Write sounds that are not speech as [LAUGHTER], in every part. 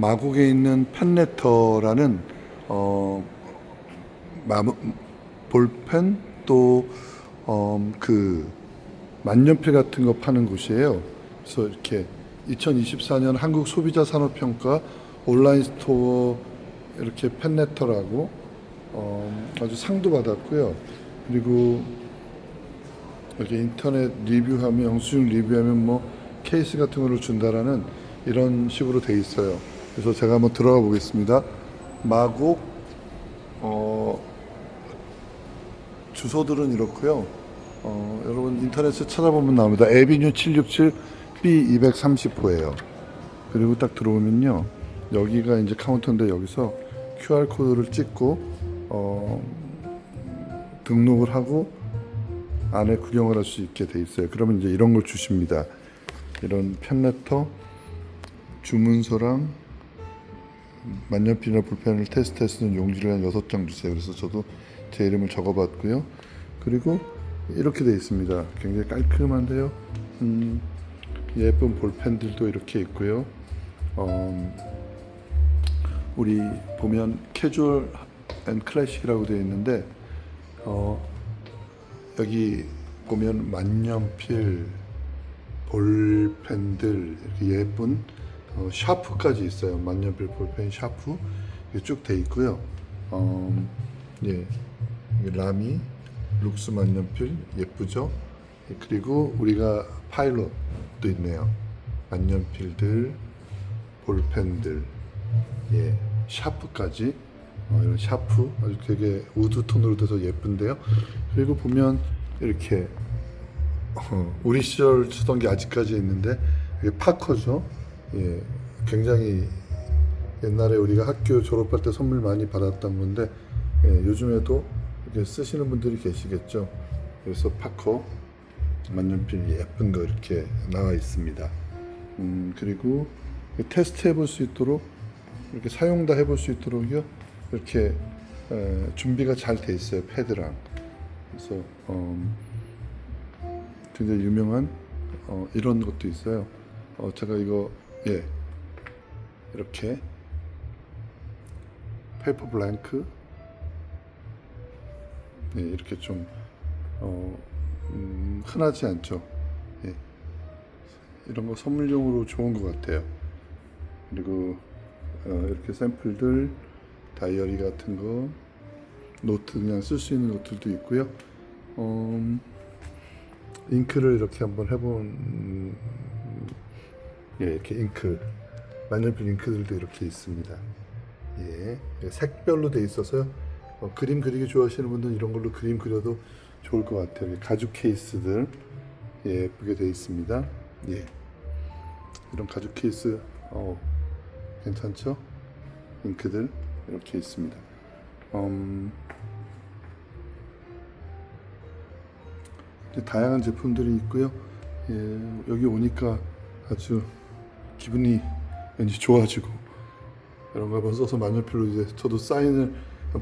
마곡에 있는 펜레터라는 어, 마무, 볼펜 또 어, 그 만년필 같은 거 파는 곳이에요. 그래서 이렇게 2024년 한국 소비자 산업 평가 온라인 스토어 이렇게 펜레터라고 어, 아주 상도 받았고요. 그리고 이렇게 인터넷 리뷰하면 영수증 리뷰하면 뭐 케이스 같은 거를 준다라는 이런 식으로 돼 있어요. 그래서 제가 한번 들어가 보겠습니다. 마곡 어, 주소들은 이렇고요. 어, 여러분 인터넷에 찾아보면 나옵니다. 에비뉴 767 B230호예요. 그리고 딱 들어오면요. 여기가 이제 카운터인데 여기서 QR 코드를 찍고 어, 등록을 하고 안에 구경을 할 수 있게 돼 있어요. 그러면 이제 이런 걸 주십니다. 이런 펜레터, 주문서랑 만년필이나 볼펜을 테스트했는 용지를 한 여섯 장 주세요. 그래서 저도 제 이름을 적어봤고요. 그리고 이렇게 돼 있습니다. 굉장히 깔끔한데요. 음, 예쁜 볼펜들도 이렇게 있고요. 어, 우리 보면 캐주얼 앤 클래식이라고 되어 있는데 어, 여기 보면 만년필, 볼펜들 예쁜 어, 샤프까지 있어요. 만년필 볼펜 샤프 쭉 돼 있고요. 어, 예, 라미 룩스 만년필 예쁘죠? 예, 그리고 우리가 파일럿도 있네요. 만년필들, 볼펜들, 예, 샤프까지 어, 이런 샤프 아주 되게 우드 톤으로 돼서 예쁜데요. 그리고 보면 이렇게 어, 우리 시절 쓰던 게 아직까지 있는데 이게 파커죠. 예, 굉장히 옛날에 우리가 학교 졸업할 때 선물 많이 받았던 건데 예, 요즘에도 이렇게 쓰시는 분들이 계시겠죠. 그래서 파커 만년필 예쁜 거 이렇게 나와 있습니다. 음, 그리고 테스트 해볼 수 있도록 이렇게 사용 다 해볼 수 있도록요 이렇게 에, 준비가 잘 돼 있어요 패드랑 그래서 음, 굉장히 유명한 어, 이런 것도 있어요. 어, 제가 이거 예 이렇게 페이퍼 블랭크 예, 이렇게 좀 어, 음, 흔하지 않죠. 예. 이런 거 선물용으로 좋은 것 같아요. 그리고 어, 이렇게 샘플들 다이어리 같은 거 노트 그냥 쓸 수 있는 것들도 있고요. 어, 잉크를 이렇게 한번 해본 음, 예 이렇게 잉크 만년필 잉크들도 이렇게 있습니다. 예 색별로 돼 있어서 어, 그림 그리기 좋아하시는 분들은 이런 걸로 그림 그려도 좋을 것 같아요. 가죽 케이스들 예, 예쁘게 돼 있습니다. 예 이런 가죽 케이스 어, 괜찮죠? 잉크들 이렇게 있습니다. 음, 다양한 제품들이 있고요. 예, 여기 오니까 아주 기분이 왠지 좋아지고 이런 거 한번 써서 만년필로 이제 저도 사인을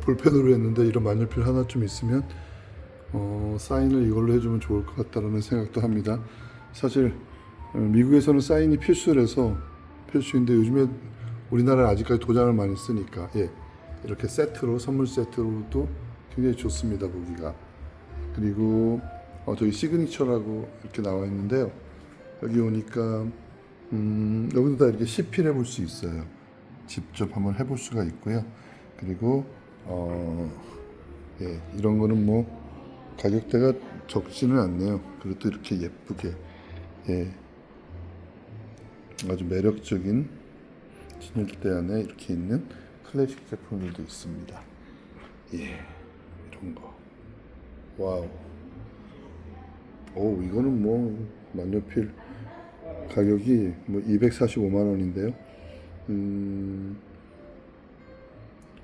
볼펜으로 했는데 이런 만년필 하나쯤 있으면 어, 사인을 이걸로 해주면 좋을 것 같다라는 생각도 합니다. 사실 어, 미국에서는 사인이 필수라서 필수인데 요즘에 우리나라는 아직까지 도장을 많이 쓰니까 예, 이렇게 세트로 선물 세트로도 굉장히 좋습니다 보기가. 그리고 어, 저기 시그니처라고 이렇게 나와 있는데요. 여기 오니까 음, 여기도 다 이렇게 시필해 볼 수 있어요. 직접 한번 해볼 수가 있고요. 그리고 어, 예, 이런 거는 뭐 가격대가 적지는 않네요. 그래도 이렇게 예쁘게 예, 아주 매력적인 진열대 안에 이렇게 있는 클래식 제품들도 있습니다. 예, 이런 거. 와우. 오, 이거는 뭐 만년필 가격이 뭐 245만 원인데요. 음,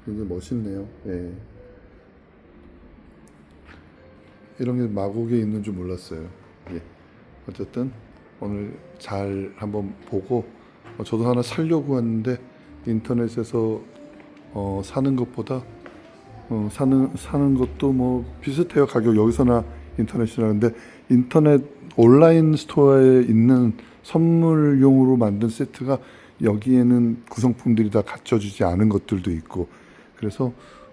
굉장히 멋있네요. 예. 이런 게 마곡에 있는 줄 몰랐어요. 예. 어쨌든 오늘 잘 한번 보고 어, 저도 하나 살려고 왔는데 인터넷에서 어, 사는 것보다 어, 사는 사는 것도 뭐 비슷해요 가격 여기서나 인터넷이나 근데 인터넷 온라인 스토어에 있는 선물용으로 만든 세트가 여기에는 구성품들이 다 갖춰주지 않은 것들도 있고 그래서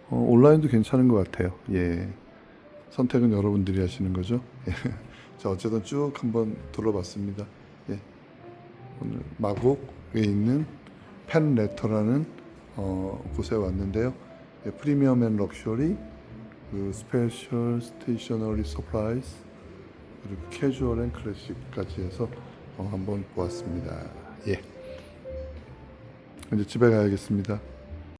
어, 온라인도 괜찮은 것 같아요. 예. 선택은 여러분들이 하시는 거죠. 예. [LAUGHS] 자 어쨌든 쭉 한번 둘러봤습니다. 예. 오늘 마곡에 있는 펜 레터라는 어, 곳에 왔는데요. 예, 프리미엄 앤 럭셔리, 그 스페셜 스테이셔너리 서프라이즈, 그리고 캐주얼 앤 클래식까지 해서 어, 한번 보았습니다. 예. 이제 집에 가야겠습니다.